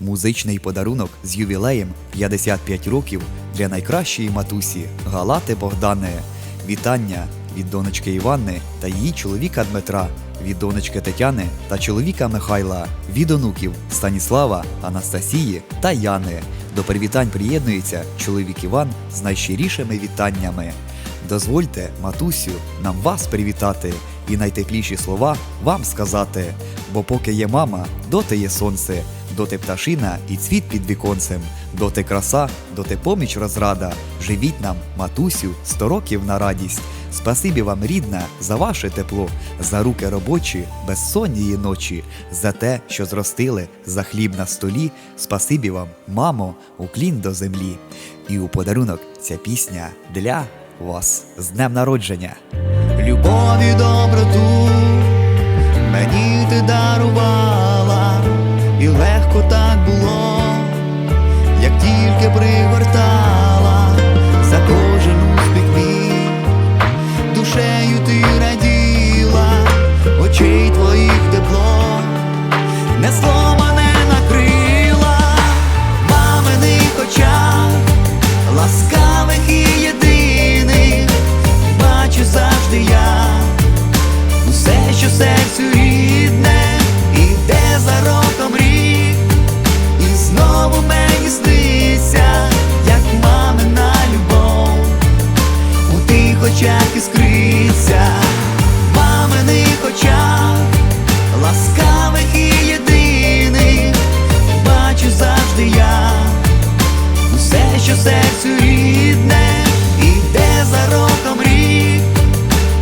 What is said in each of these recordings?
Музичний подарунок з ювілеєм 55 років для найкращої матусі Галати Богдани. Вітання від донечки Іванни та її чоловіка Дмитра, від донечки Тетяни та чоловіка Михайла, від онуків Станіслава, Анастасії та Яни. До привітань приєднується чоловік Іван з найщирішими вітаннями. Дозвольте, матусю, нам вас привітати і найтепліші слова вам сказати. Бо поки є мама, доти є сонце, доти пташина і цвіт під віконцем, доти краса, доти поміч розрада. Живіть нам, матусю, сто років на радість. Спасибі вам, рідна, за ваше тепло, за руки робочі, безсонні ночі, за те, що зростили за хліб на столі. Спасибі вам, мамо, уклін до землі. І у подарунок ця пісня для вас з днем народження. Любов і доброту очах іскриться, маминих очах, ласкавих і єдиних, бачу завжди я. Усе, що серцю рідне, іде за роком рік,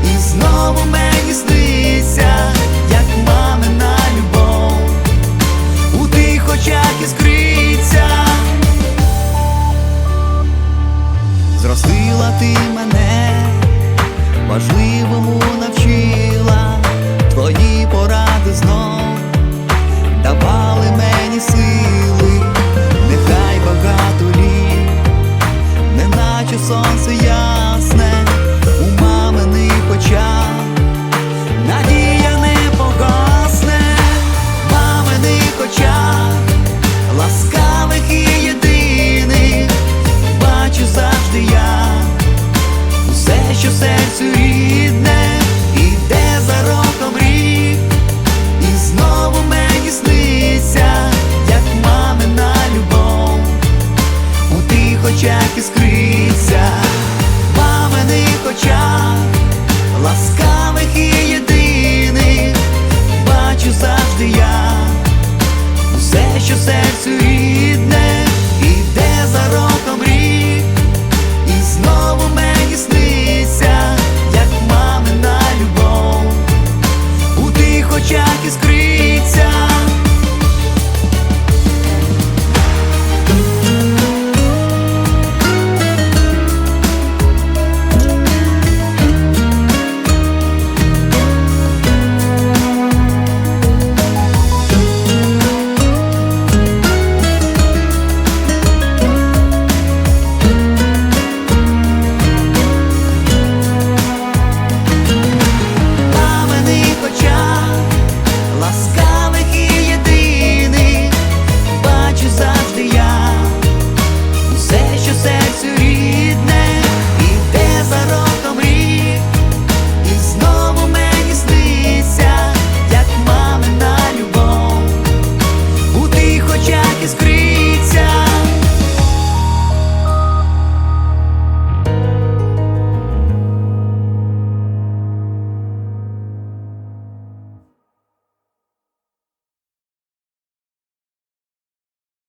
і знову мені сниться, як мамина любов, у тих очах іскриться. Зростила ти мене, важливому очах іскриться, маминих очах, ласкавих і